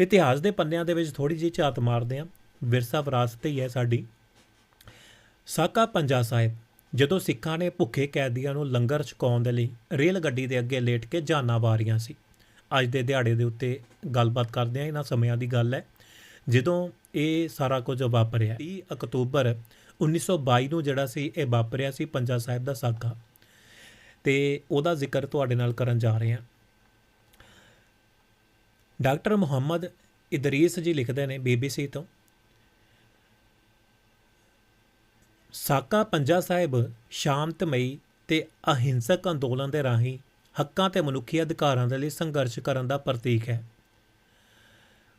ਇਤਿਹਾਸ ਦੇ ਪੰਨਿਆਂ ਦੇ ਵਿੱਚ ਥੋੜੀ ਜਿਹੀ ਝਾਤ ਮਾਰਦੇ ਹਾਂ। ਵਿਰਸਾ ਵਿਰਾਸਤ ਹੀ ਹੈ ਸਾਡੀ। ਸਾਕਾ ਪੰਜਾ ਸਾਹਿਬ, ਜਦੋਂ ਸਿੱਖਾਂ ਨੇ ਭੁੱਖੇ ਕੈਦੀਆਂ ਨੂੰ ਲੰਗਰ ਛਕਾਉਣ ਦੇ ਲਈ ਰੇਲ ਗੱਡੀ ਦੇ ਅੱਗੇ ਲੇਟ ਕੇ ਜਾਨਾਂ ਵਾਰੀਆਂ ਸੀ। ਅੱਜ ਦੇ ਦਿਹਾੜੇ ਦੇ ਉੱਤੇ ਗੱਲਬਾਤ ਕਰਦੇ ਹਾਂ, ਇਹਨਾਂ ਸਮਿਆਂ ਦੀ ਗੱਲ ਹੈ। ਜਦੋਂ ਇਹ ਸਾਰਾ ਕੁਝ ਵਾਪਰਿਆ 30 ਅਕਤੂਬਰ 1922 ਨੂੰ ਜਿਹੜਾ ਸੀ, ਇਹ ਵਾਪਰਿਆ ਸੀ ਪੰਜਾ ਸਾਹਿਬ ਦਾ ਸਾਕਾ। ਤੇ ਉਹਦਾ ਜ਼ਿਕਰ ਤੁਹਾਡੇ ਨਾਲ ਕਰਨ ਜਾ ਰਹੇ ਹਾਂ। ਡਾਕਟਰ ਮੁਹੰਮਦ ਇਦਰੀਸ ਜੀ ਲਿਖਦੇ ਨੇ ਬੀਬੀਸੀ ਤੋਂ। ਸਾਕਾ ਪੰਜਾ ਸਾਹਿਬ ਸ਼ਾਂਤਮਈ ਤੇ ਅਹਿੰਸਕ ਅੰਦੋਲਨ ਦੇ ਰਾਹੀਂ ਹੱਕਾਂ ਤੇ ਮਨੁੱਖੀ ਅਧਿਕਾਰਾਂ ਦੇ ਲਈ ਸੰਘਰਸ਼ ਕਰਨ ਦਾ ਪ੍ਰਤੀਕ ਹੈ।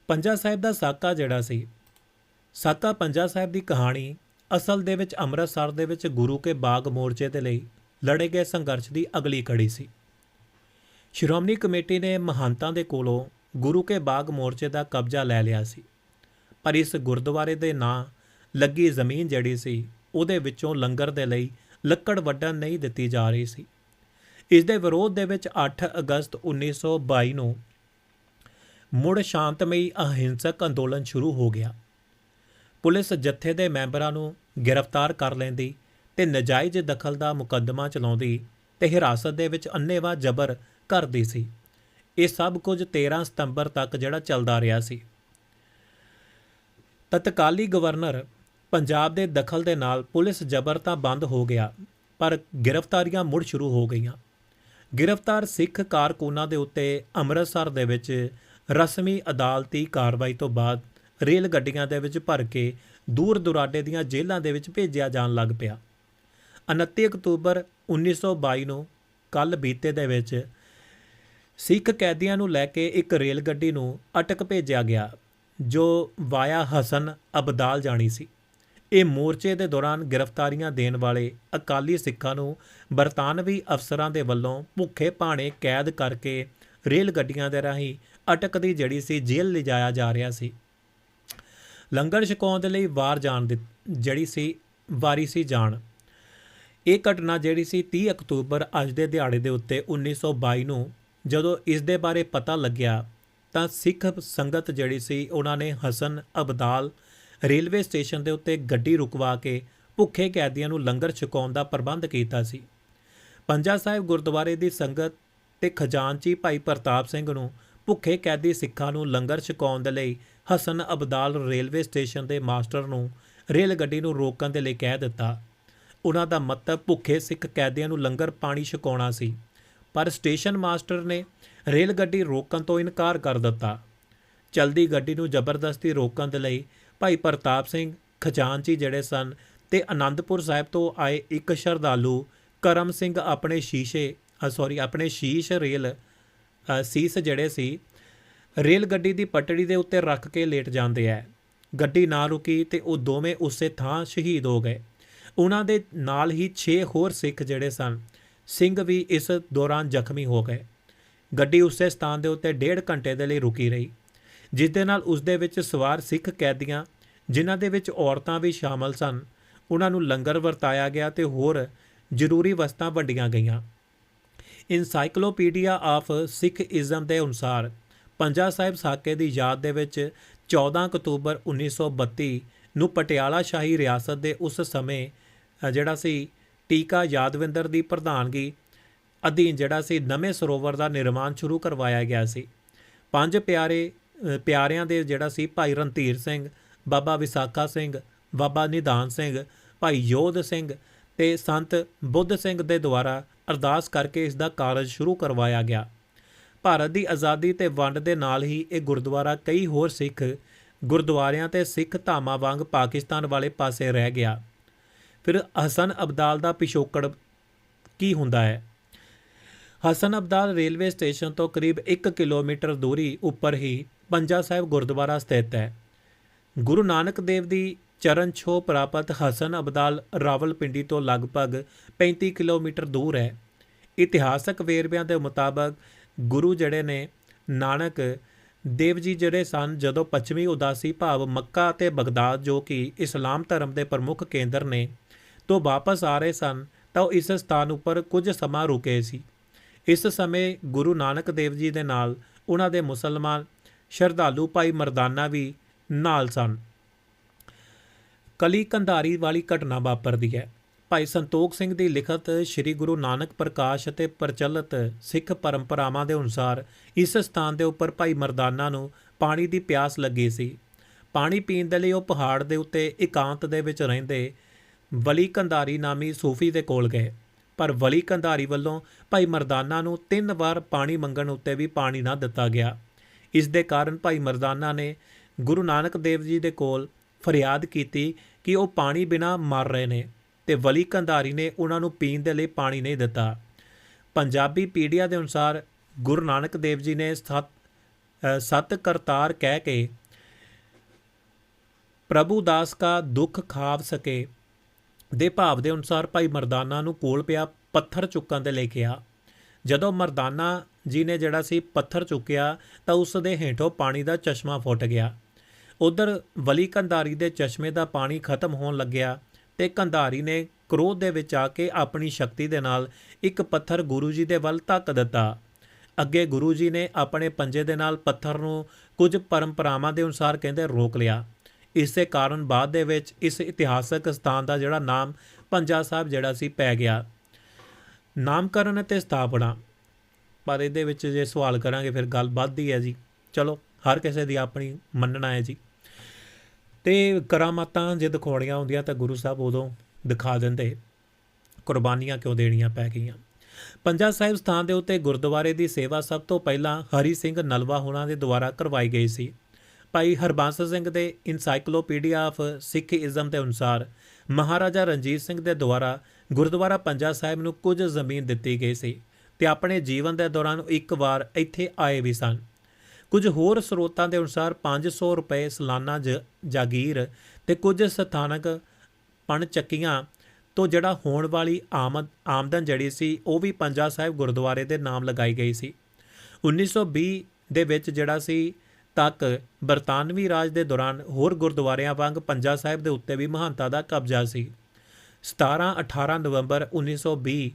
ਪੰਜਾ ਸਾਹਿਬ ਦਾ ਸਾਕਾ ਜਿਹੜਾ ਸੀ, ਸਾਕਾ ਪੰਜਾ ਸਾਹਿਬ ਦੀ ਕਹਾਣੀ ਅਸਲ ਦੇ ਵਿੱਚ ਅੰਮ੍ਰਿਤਸਰ ਦੇ ਵਿੱਚ ਗੁਰੂ ਕੇ ਬਾਗ ਮੋਰਚੇ ਦੇ ਲਈ ਲੜੇ ਗਏ ਸੰਘਰਸ਼ ਦੀ ਅਗਲੀ ਕੜੀ ਸੀ। ਸ਼੍ਰੋਮਣੀ ਕਮੇਟੀ ਨੇ ਮਹੰਤਾਂ ਦੇ ਕੋਲੋਂ ਗੁਰੂ ਕੇ ਬਾਗ ਮੋਰਚੇ ਦਾ ਕਬਜ਼ਾ ਲੈ ਲਿਆ ਸੀ। ਪਰ ਇਸ ਗੁਰਦੁਆਰੇ ਦੇ ਨਾਂ ਲੱਗੀ ਜ਼ਮੀਨ ਜਿਹੜੀ ਸੀ, ਉਹਦੇ ਵਿੱਚੋਂ ਲੰਗਰ ਦੇ ਲਈ ਲੱਕੜ ਵੱਢਣ ਨਹੀਂ ਦਿੱਤੀ ਜਾ ਰਹੀ ਸੀ। ਇਸ ਦੇ ਵਿਰੋਧ ਦੇ ਵਿੱਚ 8 ਅਗਸਤ 1922 ਨੂੰ ਮੁੜ ਸ਼ਾਂਤਮਈ ਅਹਿੰਸਕ ਅੰਦੋਲਨ ਸ਼ੁਰੂ ਹੋ ਗਿਆ। ਪੁਲਿਸ ਜੱਥੇ ਦੇ ਮੈਂਬਰਾਂ ਨੂੰ ਗ੍ਰਿਫਤਾਰ ਕਰ ਲੈਂਦੀ ਤੇ ਨਜਾਇਜ਼ ਦਖਲ ਦਾ ਮੁਕੱਦਮਾ ਚਲਾਉਂਦੀ ਤੇ ਹਿਰਾਸਤ ਦੇ ਵਿੱਚ ਅੰਨੇਵਾਹ ਜ਼ਬਰ ਕਰਦੀ ਸੀ। ਇਹ ਸਭ ਕੁਝ 13 ਸਤੰਬਰ ਤੱਕ ਜਿਹੜਾ ਚੱਲਦਾ ਰਿਹਾ ਸੀ। ਤਤਕਾਲੀ ਗਵਰਨਰ ਪੰਜਾਬ ਦੇ ਦਖਲ ਦੇ ਨਾਲ ਪੁਲਿਸ ਜ਼ਬਰ ਤਾਂ ਬੰਦ ਹੋ ਗਿਆ, ਪਰ ਗ੍ਰਿਫਤਾਰੀਆਂ ਮੁੜ ਸ਼ੁਰੂ ਹੋ ਗਈਆਂ। ਗ੍ਰਿਫਤਾਰ ਸਿੱਖ ਕਾਰਕੁਨਾਂ ਦੇ ਉੱਤੇ ਅੰਮ੍ਰਿਤਸਰ ਦੇ ਵਿੱਚ ਰਸਮੀ ਅਦਾਲਤੀ ਕਾਰਵਾਈ ਤੋਂ ਬਾਅਦ ਰੇਲ ਗੱਡੀਆਂ ਦੇ ਵਿੱਚ ਭਰ ਕੇ ਦੂਰ ਦੁਰਾਡੇ ਦੀਆਂ ਜੇਲ੍ਹਾਂ ਦੇ ਵਿੱਚ ਭੇਜਿਆ ਜਾਣ ਲੱਗ ਪਿਆ। 29 ਅਕਤੂਬਰ 1922 ਨੂੰ ਕੱਲ ਬੀਤੇ ਦੇ ਵਿੱਚ ਸਿੱਖ ਕੈਦੀਆਂ ਨੂੰ ਲੈ ਕੇ ਇੱਕ ਰੇਲ ਗੱਡੀ ਨੂੰ ਅਟਕ ਭੇਜਿਆ ਗਿਆ, ਜੋ ਵਾਇਆ ਹਸਨ ਅਬਦਾਲ ਜਾਣੀ ਸੀ। ਇਹ ਮੋਰਚੇ ਦੇ ਦੌਰਾਨ ਗ੍ਰਿਫਤਾਰੀਆਂ ਦੇਣ ਵਾਲੇ ਅਕਾਲੀ ਸਿੱਖਾਂ ਨੂੰ ਬਰਤਾਨਵੀ ਅਫਸਰਾਂ ਦੇ ਵੱਲੋਂ ਭੁੱਖੇ ਭਾਣੇ ਕੈਦ ਕਰਕੇ ਰੇਲ ਗੱਡੀਆਂ ਦੇ ਰਾਹੀਂ ਅਟਕਦੀ ਜੜੀ ਸੀ ਜੇਲ੍ਹ ਲਿਜਾਇਆ ਜਾ ਰਿਹਾ ਸੀ। ਲੰਗਰ ਛਕਾਉਣ ਦੇ ਲਈ ਵਾਰ ਜਾਣ ਦੀ ਜੜੀ ਸੀ, ਵਾਰੀ ਸੀ ਜਾਣ। ਇਹ ਘਟਨਾ ਜਿਹੜੀ ਸੀ 30 ਅਕਤੂਬਰ ਅੱਜ ਦੇ ਦਿਹਾੜੇ ਦੇ ਉੱਤੇ 1922 ਨੂੰ ਜਦੋਂ ਇਸ ਦੇ ਬਾਰੇ ਪਤਾ ਲੱਗਿਆ ਤਾਂ ਸਿੱਖ ਸੰਗਤ ਜਿਹੜੀ ਸੀ ਉਹਨਾਂ ਨੇ ਹਸਨ ਅਬਦਾਲ ਰੇਲਵੇ ਸਟੇਸ਼ਨ ਦੇ ਉੱਤੇ ਗੱਡੀ ਰੁਕਵਾ ਕੇ ਭੁੱਖੇ ਕੈਦੀਆਂ ਨੂੰ ਲੰਗਰ ਛਕਾਉਣ ਦਾ ਪ੍ਰਬੰਧ ਕੀਤਾ ਸੀ। ਪੰਜਾ ਸਾਹਿਬ ਗੁਰਦੁਆਰੇ ਦੀ ਸੰਗਤ ਤੇ ਖਜ਼ਾਨਚੀ ਭਾਈ ਪ੍ਰਤਾਪ ਸਿੰਘ ਨੂੰ ਭੁੱਖੇ ਕੈਦੀ ਸਿੱਖਾਂ ਨੂੰ ਲੰਗਰ ਛਕਾਉਣ ਦੇ ਲਈ ਹਸਨ ਅਬਦਾਲ ਰੇਲਵੇ ਸਟੇਸ਼ਨ ਦੇ ਮਾਸਟਰ ਨੂੰ ਰੇਲ ਗੱਡੀ ਨੂੰ ਰੋਕਣ ਦੇ ਲਈ ਕਹਿ ਦਿੱਤਾ। ਉਹਨਾਂ ਦਾ ਮਤਲਬ ਭੁੱਖੇ ਸਿੱਖ ਕੈਦੀਆਂ ਨੂੰ ਲੰਗਰ ਪਾਣੀ ਛਕਾਉਣਾ ਸੀ। ਪਰ ਸਟੇਸ਼ਨ ਮਾਸਟਰ ਨੇ ਰੇਲ ਗੱਡੀ ਰੋਕਣ ਤੋਂ ਇਨਕਾਰ ਕਰ ਦਿੱਤਾ। ਚਲਦੀ ਗੱਡੀ ਨੂੰ ਜ਼ਬਰਦਸਤੀ ਰੋਕਣ ਦੇ ਲਈ ਭਾਈ ਪ੍ਰਤਾਪ ਸਿੰਘ ਖਜ਼ਾਨਚੀ ਜਿਹੜੇ ਸਨ ਤੇ ਆਨੰਦਪੁਰ ਸਾਹਿਬ ਤੋਂ ਆਏ ਇੱਕ ਸ਼ਰਧਾਲੂ ਕਰਮ ਸਿੰਘ ਆਪਣੇ ਸ਼ੀਸ਼ੇ ਸੌਰੀ ਆਪਣੇ ਸ਼ੀਸ਼ ਰੇਲ ਸੀਸ ਜਿਹੜੇ ਸੀ, ਰੇਲ ਗੱਡੀ ਦੀ ਪਟੜੀ ਦੇ ਉੱਤੇ ਰੱਖ ਕੇ ਲੇਟ ਜਾਂਦੇ ਐ। ਗੱਡੀ ਨਾ ਰੁਕੀ ਤੇ ਉਹ ਦੋਵੇਂ ਉਸੇ ਥਾਂ ਸ਼ਹੀਦ ਹੋ ਗਏ। ਉਹਨਾਂ ਦੇ ਨਾਲ ਹੀ 6 ਹੋਰ ਸਿੱਖ ਜਿਹੜੇ ਸਨ ਸਿੰਘ ਵੀ ਇਸ ਦੌਰਾਨ ਜ਼ਖਮੀ ਹੋ ਗਏ। ਗੱਡੀ ਉਸੇ ਸਥਾਨ ਦੇ ਉੱਤੇ ਡੇਢ ਘੰਟੇ ਦੇ ਲਈ ਰੁਕੀ ਰਹੀ, ਜਿਸ ਦੇ ਨਾਲ ਉਸ ਦੇ ਵਿੱਚ ਸਵਾਰ ਸਿੱਖ ਕੈਦੀਆਂ, ਜਿਨ੍ਹਾਂ ਦੇ ਵਿੱਚ ਔਰਤਾਂ ਵੀ ਸ਼ਾਮਲ ਸਨ ਉਹਨਾਂ ਨੂੰ ਲੰਗਰ ਵਰਤਾਇਆ ਗਿਆ ਤੇ ਹੋਰ ਜ਼ਰੂਰੀ ਵਸਤਾਂ ਵੰਡੀਆਂ ਗਈਆਂ। ਇਨਸਾਈਕਲੋਪੀਡੀਆ ਆਫ ਸਿੱਖ ਇਜ਼ਮ ਦੇ ਅਨੁਸਾਰ ਪੰਜਾ ਸਾਹਿਬ ਸਾਕੇ ਦੀ ਯਾਦ ਦੇ ਵਿੱਚ 14 ਅਕਤੂਬਰ 1932 ਨੂੰ ਪਟਿਆਲਾ ਸ਼ਾਹੀ ਰਿਆਸਤ ਦੇ ਉਸ ਸਮੇਂ ਜਿਹੜਾ ਸੀ ਟੀਕਾ ਯਾਦਵਿੰਦਰ ਦੀ ਪ੍ਰਧਾਨਗੀ ਅਧੀਨ ਜਿਹੜਾ ਸੀ ਨਵੇਂ ਸਰੋਵਰ ਦਾ ਨਿਰਮਾਣ ਸ਼ੁਰੂ ਕਰਵਾਇਆ ਗਿਆ ਸੀ। ਪੰਜ ਪਿਆਰੇ ਪਿਆਰਿਆਂ ਦੇ ਜਿਹੜਾ ਸੀ ਭਾਈ ਰਣਧੀਰ ਸਿੰਘ, ਬਾਬਾ ਵਿਸਾਖਾ ਸਿੰਘ, ਬਾਬਾ ਨਿਧਾਨ ਸਿੰਘ, ਭਾਈ ਯੋਧ ਸਿੰਘ ਤੇ ਸੰਤ ਬੁੱਧ ਸਿੰਘ ਦੇ ਦੁਆਰਾ ਅਰਦਾਸ ਕਰਕੇ ਇਸ ਦਾ ਕਾਰਜ ਸ਼ੁਰੂ ਕਰਵਾਇਆ ਗਿਆ। ਭਾਰਤ ਦੀ ਆਜ਼ਾਦੀ ਤੇ ਵੰਡ ਦੇ ਨਾਲ ਹੀ ਇਹ ਗੁਰਦੁਆਰਾ ਕਈ ਹੋਰ ਸਿੱਖ ਗੁਰਦੁਆਰਿਆਂ ਤੇ ਸਿੱਖ ਧਾਮਾਂ ਵਾਂਗ ਪਾਕਿਸਤਾਨ ਵਾਲੇ ਪਾਸੇ ਰਹਿ ਗਿਆ। ਫਿਰ ਹਸਨ ਅਬਦਾਲ ਦਾ ਪਿਛੋਕੜ ਕੀ ਹੁੰਦਾ ਹੈ? ਹਸਨ ਅਬਦਾਲ ਰੇਲਵੇ ਸਟੇਸ਼ਨ ਤੋਂ ਕਰੀਬ 1 ਕਿਲੋਮੀਟਰ ਦੂਰੀ ਉੱਪਰ ਹੀ ਪੰਜਾ ਸਾਹਿਬ ਗੁਰਦੁਆਰਾ ਸਥਿਤ ਹੈ। ਗੁਰੂ ਨਾਨਕ ਦੇਵ ਦੀ ਚਰਨ ਛੋਹ ਪ੍ਰਾਪਤ ਹਸਨ ਅਬਦਾਲ ਰਾਵਲਪਿੰਡੀ ਤੋਂ ਲਗਭਗ 35 ਕਿਲੋਮੀਟਰ ਦੂਰ ਹੈ। ਇਤਿਹਾਸਕ ਵੇਰਵਿਆਂ ਦੇ ਮੁਤਾਬਕ ਗੁਰੂ ਜਿਹੜੇ ਨੇ ਨਾਨਕ ਦੇਵ ਜੀ ਜਿਹੜੇ ਸਨ, ਜਦੋਂ ਪੱਛਮੀ ਉਦਾਸੀ ਭਾਵ ਮੱਕਾ ਅਤੇ ਬਗਦਾਦ ਜੋ ਕਿ ਇਸਲਾਮ ਧਰਮ ਦੇ ਪ੍ਰਮੁੱਖ ਕੇਂਦਰ ਨੇ ਤੋਂ ਵਾਪਸ ਆ ਰਹੇ ਸਨ ਤਾਂ ਉਹ ਇਸ ਸਥਾਨ ਉੱਪਰ ਕੁਝ ਸਮਾਂ ਰੁਕੇ ਸੀ। ਇਸ ਸਮੇਂ ਗੁਰੂ ਨਾਨਕ ਦੇਵ ਜੀ ਦੇ ਨਾਲ ਉਹਨਾਂ ਦੇ ਮੁਸਲਮਾਨ ਸ਼ਰਧਾਲੂ ਭਾਈ ਮਰਦਾਨਾ ਵੀ ਨਾਲ ਸਨ। ਕਲੀ ਕੰਧਾਰੀ ਵਾਲੀ ਘਟਨਾ ਵਾਪਰਦੀ ਹੈ। ਭਾਈ ਸੰਤੋਖ ਸਿੰਘ ਦੀ ਲਿਖਤ ਸ੍ਰੀ ਗੁਰੂ ਨਾਨਕ ਪ੍ਰਕਾਸ਼ ਅਤੇ ਪ੍ਰਚਲਿਤ ਸਿੱਖ ਪਰੰਪਰਾਵਾਂ ਦੇ ਅਨੁਸਾਰ ਇਸ ਸਥਾਨ ਦੇ ਉੱਪਰ ਭਾਈ ਮਰਦਾਨਾ ਨੂੰ ਪਾਣੀ ਦੀ ਪਿਆਸ ਲੱਗੀ ਸੀ। ਪਾਣੀ ਪੀਣ ਦੇ ਲਈ ਉਹ ਪਹਾੜ ਦੇ ਉੱਤੇ ਇਕਾਂਤ ਦੇ ਵਿੱਚ ਰਹਿੰਦੇ ਵਲੀ ਕੰਧਾਰੀ ਨਾਮੀ ਸੂਫੀ ਦੇ ਕੋਲ ਗਏ। ਪਰ ਵਲੀ ਕੰਧਾਰੀ ਵੱਲੋਂ ਭਾਈ ਮਰਦਾਨਾ ਨੂੰ ਤਿੰਨ ਵਾਰ ਪਾਣੀ ਮੰਗਣ ਉੱਤੇ ਵੀ ਪਾਣੀ ਨਾ ਦਿੱਤਾ ਗਿਆ। ਇਸ ਦੇ ਕਾਰਨ ਭਾਈ ਮਰਦਾਨਾ ਨੇ ਗੁਰੂ ਨਾਨਕ ਦੇਵ ਜੀ ਦੇ ਕੋਲ ਫਰਿਆਦ ਕੀਤੀ ਕਿ ਉਹ ਪਾਣੀ ਬਿਨਾ ਮਰ ਰਹੇ ਨੇ ਤੇ ਵਲੀ ਕੰਧਾਰੀ ਨੇ ਉਹਨਾਂ ਨੂੰ ਪੀਣ ਦੇ ਲਈ ਪਾਣੀ ਨਹੀਂ ਦਿੱਤਾ। ਪੰਜਾਬੀ ਪੀੜ੍ਹੀਆਂ ਦੇ ਅਨੁਸਾਰ ਗੁਰੂ ਨਾਨਕ ਦੇਵ ਜੀ ਨੇ ਸਤ ਸਤ ਕਰਤਾਰ ਕਹਿ ਕੇ, ਪ੍ਰਭੂ ਦਾਸ ਕਾ ਦੁੱਖ ਖਾਵ ਸਕੇ ਦੇ ਭਾਵ ਦੇ ਅਨੁਸਾਰ ਭਾਈ ਮਰਦਾਨਾ ਨੂੰ ਕੋਲ ਪਿਆ ਪੱਥਰ ਚੁੱਕਣ ਦੇ ਲਈ ਕਿਹਾ ਜਦੋਂ ਮਰਦਾਨਾ ਜੀ ਨੇ ਜਿਹੜਾ ਸੀ ਪੱਥਰ ਚੁੱਕਿਆ ਤਾਂ ਉਸ ਦੇ ਹੇਠੋਂ ਪਾਣੀ ਦਾ ਚਸ਼ਮਾ ਫੁੱਟ ਗਿਆ। ਉਧਰ ਵਲੀ ਕੰਧਾਰੀ ਦੇ ਚਸ਼ਮੇ ਦਾ ਪਾਣੀ ਖਤਮ ਹੋਣ ਲੱਗਿਆ ਤੇ ਕੰਧਾਰੀ ਨੇ ਕ੍ਰੋਧ ਦੇ ਵਿੱਚ ਆ ਕੇ ਆਪਣੀ ਸ਼ਕਤੀ ਦੇ ਨਾਲ ਇੱਕ ਪੱਥਰ ਗੁਰੂ ਜੀ ਦੇ ਵੱਲ ਧੱਕ ਦਿੱਤਾ। ਅੱਗੇ ਗੁਰੂ ਜੀ ਨੇ ਆਪਣੇ ਪੰਜੇ ਦੇ ਨਾਲ ਪੱਥਰ ਨੂੰ ਕੁਝ ਪਰੰਪਰਾਵਾਂ ਦੇ ਅਨੁਸਾਰ ਕਹਿੰਦੇ ਰੋਕ ਲਿਆ। ਇਸੇ ਕਾਰਨ ਬਾਅਦ ਦੇ ਵਿੱਚ ਇਸ ਇਤਿਹਾਸਕ ਸਥਾਨ ਦਾ ਜਿਹੜਾ ਨਾਮ ਪੰਜਾ ਸਾਹਿਬ ਜਿਹੜਾ ਸੀ ਪੈ ਗਿਆ। ਨਾਮਕਰਨ ਅਤੇ ਸਥਾਪਨਾ। ਪਰ ਇਹਦੇ ਵਿੱਚ ਜੇ ਸਵਾਲ ਕਰਾਂਗੇ ਫਿਰ ਗੱਲ ਵੱਧਦੀ ਹੈ ਜੀ। ਚਲੋ, ਹਰ ਕਿਸੇ ਦੀ ਆਪਣੀ ਮੰਨਣਾ ਹੈ ਜੀ। ਤੇ ਕਰਾਮਾਤਾਂ ਜੇ ਦਿਖਾਉਣੀਆਂ ਹੁੰਦੀਆਂ ਤਾਂ ਗੁਰੂ ਸਾਹਿਬ ਉਦੋਂ ਦਿਖਾ ਦਿੰਦੇ। ਕੁਰਬਾਨੀਆਂ ਕਿਉਂ ਦੇਣੀਆਂ ਪੈ ਗਈਆਂ? ਪੰਜਾ ਸਾਹਿਬ ਸਥਾਨ ਦੇ ਉੱਤੇ ਗੁਰਦੁਆਰੇ ਦੀ ਸੇਵਾ ਸਭ ਤੋਂ ਪਹਿਲਾਂ ਹਰੀ ਸਿੰਘ ਨਲਵਾ ਹੋਣਾ ਦੇ ਦੁਆਰਾ ਕਰਵਾਈ ਗਈ ਸੀ। ਭਾਈ ਹਰਬੰਸ ਸਿੰਘ ਦੇ ਇਨਸਾਈਕਲੋਪੀਡੀਆ ਆਫ ਸਿੱਖੀਜ਼ਮ ਦੇ ਅਨੁਸਾਰ ਮਹਾਰਾਜਾ ਰਣਜੀਤ ਸਿੰਘ ਦੇ ਦੁਆਰਾ ਗੁਰਦੁਆਰਾ ਪੰਜਾ ਸਾਹਿਬ ਨੂੰ ਕੁਝ ਜ਼ਮੀਨ ਦਿੱਤੀ ਗਈ ਸੀ ਤੇ ਆਪਣੇ ਜੀਵਨ ਦੇ ਦੌਰਾਨ ਇੱਕ ਵਾਰ ਇੱਥੇ ਆਏ ਵੀ ਸਨ। ਕੁਝ ਹੋਰ ਸਰੋਤਾਂ ਦੇ ਅਨੁਸਾਰ 500 ਰੁਪਏ ਸਾਲਾਨਾ ਜ- ਜਾਗੀਰ ਤੇ ਕੁਝ ਸਥਾਨਕ ਪਣ ਚੱਕੀਆਂ ਤੋਂ ਜਿਹੜਾ ਹੋਣ ਵਾਲੀ ਆਮਦ, ਆਮਦਨ ਜਿਹੜੀ ਸੀ, ਉਹ ਵੀ ਪੰਜਾ ਸਾਹਿਬ ਗੁਰਦੁਆਰੇ ਦੇ ਨਾਮ ਲਗਾਈ ਗਈ ਸੀ। 1920 ਦੇ ਵਿੱਚ ਜਿਹੜਾ ਸੀ ਤੱਕ ਬਰਤਾਨਵੀ ਰਾਜ ਦੇ ਦੌਰਾਨ ਹੋਰ ਗੁਰਦੁਆਰਿਆਂ ਵਾਂਗ ਪੰਜਾ ਸਾਹਿਬ ਦੇ ਉੱਤੇ ਵੀ ਮਹਾਨਤਾ ਦਾ ਕਬਜ਼ਾ ਸੀ। 17 18 ਨਵੰਬਰ 1920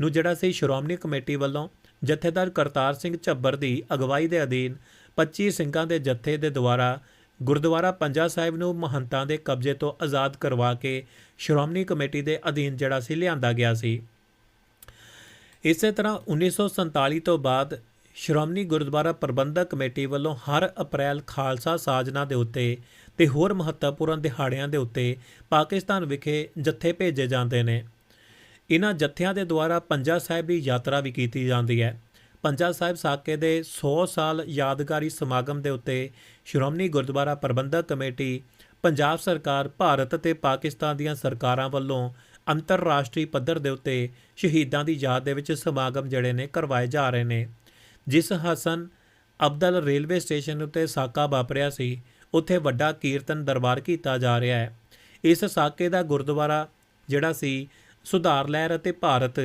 ਨੂੰ ਜਿਹੜਾ ਸੀ ਸ਼੍ਰੋਮਣੀ ਕਮੇਟੀ ਵੱਲੋਂ ਜਥੇਦਾਰ ਕਰਤਾਰ ਸਿੰਘ ਝੱਬਰ ਦੀ ਅਗਵਾਈ ਦੇ ਅਧੀਨ 25 ਸਿੰਘਾਂ ਦੇ ਜਥੇ ਦੇ ਦੁਆਰਾ ਗੁਰਦੁਆਰਾ ਪੰਜਾ ਸਾਹਿਬ ਨੂੰ ਮਹੰਤਾਂ ਦੇ ਕਬਜ਼ੇ ਤੋਂ ਆਜ਼ਾਦ ਕਰਵਾ ਕੇ ਸ਼੍ਰੋਮਣੀ ਕਮੇਟੀ ਦੇ ਅਧੀਨ ਜਿਹੜਾ ਸੀ ਲਿਆਂਦਾ ਗਿਆ ਸੀ। ਇਸੇ ਤਰ੍ਹਾਂ 1947 ਤੋਂ ਬਾਅਦ ਸ਼੍ਰੋਮਣੀ ਗੁਰਦੁਆਰਾ ਪ੍ਰਬੰਧਕ ਕਮੇਟੀ ਵੱਲੋਂ ਹਰ ਅਪ੍ਰੈਲ ਖਾਲਸਾ ਸਾਜਨਾ ਦੇ ਉੱਤੇ ਤੇ ਹੋਰ ਮਹੱਤਵਪੂਰਨ ਦਿਹਾੜਿਆਂ ਦੇ ਉੱਤੇ ਪਾਕਿਸਤਾਨ ਵਿਖੇ ਜਥੇ ਭੇਜੇ ਜਾਂਦੇ ਨੇ। ਇਹਨਾਂ ਜਥਿਆਂ ਦੇ ਦੁਆਰਾ ਪੰਜਾ ਸਾਹਿਬ ਦੀ ਯਾਤਰਾ ਵੀ ਕੀਤੀ ਜਾਂਦੀ ਹੈ। ਪੰਜਾ ਸਾਹਿਬ ਸਾਕੇ ਦੇ 100 ਸਾਲ ਯਾਦਗਾਰੀ ਸਮਾਗਮ ਦੇ ਉੱਤੇ ਸ਼੍ਰੋਮਣੀ ਗੁਰਦੁਆਰਾ ਪ੍ਰਬੰਧਕ ਕਮੇਟੀ, ਪੰਜਾਬ ਸਰਕਾਰ, ਭਾਰਤ ਅਤੇ ਪਾਕਿਸਤਾਨ ਦੀਆਂ ਸਰਕਾਰਾਂ ਵੱਲੋਂ ਅੰਤਰਰਾਸ਼ਟਰੀ ਪੱਧਰ ਦੇ ਉੱਤੇ ਸ਼ਹੀਦਾਂ ਦੀ ਯਾਦ ਦੇ ਵਿੱਚ ਸਮਾਗਮ ਜਿਹੜੇ ਨੇ ਕਰਵਾਏ ਜਾ ਰਹੇ ਨੇ। ਜਿਸ ਹਸਨ ਅਬਦਲ ਰੇਲਵੇ ਸਟੇਸ਼ਨ ਉੱਤੇ ਸਾਕਾ ਵਾਪਰਿਆ ਸੀ, ਉੱਥੇ ਵੱਡਾ ਕੀਰਤਨ ਦਰਬਾਰ ਕੀਤਾ ਜਾ ਰਿਹਾ ਹੈ। ਇਸ ਸਾਕੇ ਦਾ ਗੁਰਦੁਆਰਾ, ਜਿਹੜਾ ਸੀ ਸੁਧਾਰ ਲਹਿਰ ਅਤੇ ਭਾਰਤ,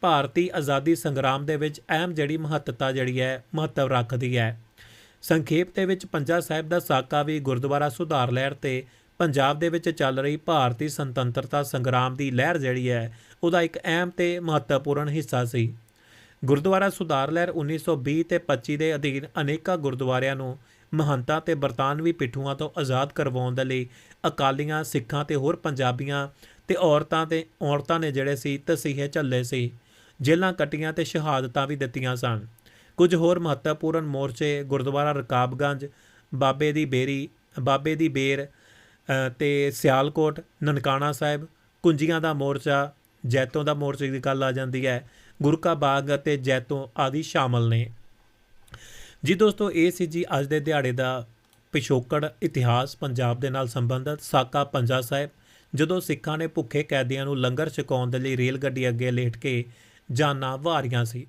ਭਾਰਤੀ ਆਜ਼ਾਦੀ ਸੰਗਰਾਮ ਦੇ ਵਿੱਚ ਅਹਿਮ ਜਿਹੜੀ ਮਹੱਤਤਾ ਜਿਹੜੀ ਹੈ, ਮਹੱਤਵ ਰੱਖਦੀ ਹੈ। ਸੰਖੇਪ ਦੇ ਵਿੱਚ ਪੰਜਾ ਸਾਹਿਬ ਦਾ ਸਾਕਾ ਵੀ ਗੁਰਦੁਆਰਾ ਸੁਧਾਰ ਲਹਿਰ ਤੇ ਪੰਜਾਬ ਦੇ ਵਿੱਚ ਚੱਲ ਰਹੀ ਭਾਰਤੀ ਸੁਤੰਤਰਤਾ ਸੰਗਰਾਮ ਦੀ ਲਹਿਰ ਜਿਹੜੀ ਹੈ, ਉਹਦਾ ਇੱਕ ਅਹਿਮ ਤੇ ਮਹੱਤਵਪੂਰਨ ਹਿੱਸਾ ਸੀ। ਗੁਰਦੁਆਰਾ ਸੁਧਾਰ ਲਹਿਰ 1920 ਤੇ 25 ਦੇ ਅਧੀਨ ਅਨੇਕਾਂ ਗੁਰਦੁਆਰਿਆਂ ਨੂੰ ਮਹੰਤਾਂ ਤੇ ਬਰਤਾਨਵੀ ਪਿੱਠੂਆਂ ਤੋਂ ਆਜ਼ਾਦ ਕਰਵਾਉਣ ਦੇ ਲਈ ਅਕਾਲੀਆਂ ਸਿੱਖਾਂ ਤੇ ਹੋਰ ਪੰਜਾਬੀਆਂ ਤੇ ਔਰਤਾਂ ਤੇ ਔਰਤਾਂ ਨੇ ਜਿਹੜੇ ਸੀ ਤਸੀਹੇ ਝੱਲੇ ਸੀ ਜੇਲ੍ਹਾਂ ਕੱਟੀਆਂ ਤੇ ਸ਼ਹਾਦਤਾਂ ਵੀ ਦਿੱਤੀਆਂ ਸਨ। ਕੁਝ ਹੋਰ ਮਹੱਤਵਪੂਰਨ ਮੋਰਚੇ ਗੁਰਦੁਆਰਾ ਰਕਾਬਗੰਜ ਬਾਬੇ ਦੀ ਬੇਰੀ ਬਾਬੇ ਦੀ ਬੇਰ ਅ, ਤੇ ਸਿਆਲਕੋਟ ਨਨਕਾਣਾ ਸਾਹਿਬ ਕੁੰਜੀਆਂ ਦਾ ਮੋਰਚਾ ਜੈਤੋਂ ਦਾ ਮੋਰਚੇ ਦੀ ਗੱਲ ਆ ਜਾਂਦੀ ਹੈ। ਗੁਰੂ ਕਾ ਬਾਗ ਅਤੇ ਜੈਤੋਂ ਆਦਿ ਸ਼ਾਮਲ ਨੇ। ਜੀ ਦੋਸਤੋ, ਇਹ ਸੀ ਜੀ ਅੱਜ ਦੇ ਦਿਹਾੜੇ ਦਾ ਪਿਛੋਕੜ, ਇਤਿਹਾਸ, ਪੰਜਾਬ ਦੇ ਨਾਲ ਸੰਬੰਧਿਤ ਸਾਕਾ ਪੰਜਾ ਸਾਹਿਬ, ਜਦੋਂ ਸਿੱਖਾਂ ਨੇ ਭੁੱਖੇ ਕੈਦੀਆਂ ਨੂੰ ਲੰਗਰ ਛਕਾਉਣ ਦੇ ਲਈ ਰੇਲ ਗੱਡੀ ਅੱਗੇ ਲੇਟ ਕੇ ਜਾਨਾਂ ਵਾਰੀਆਂ ਸੀ।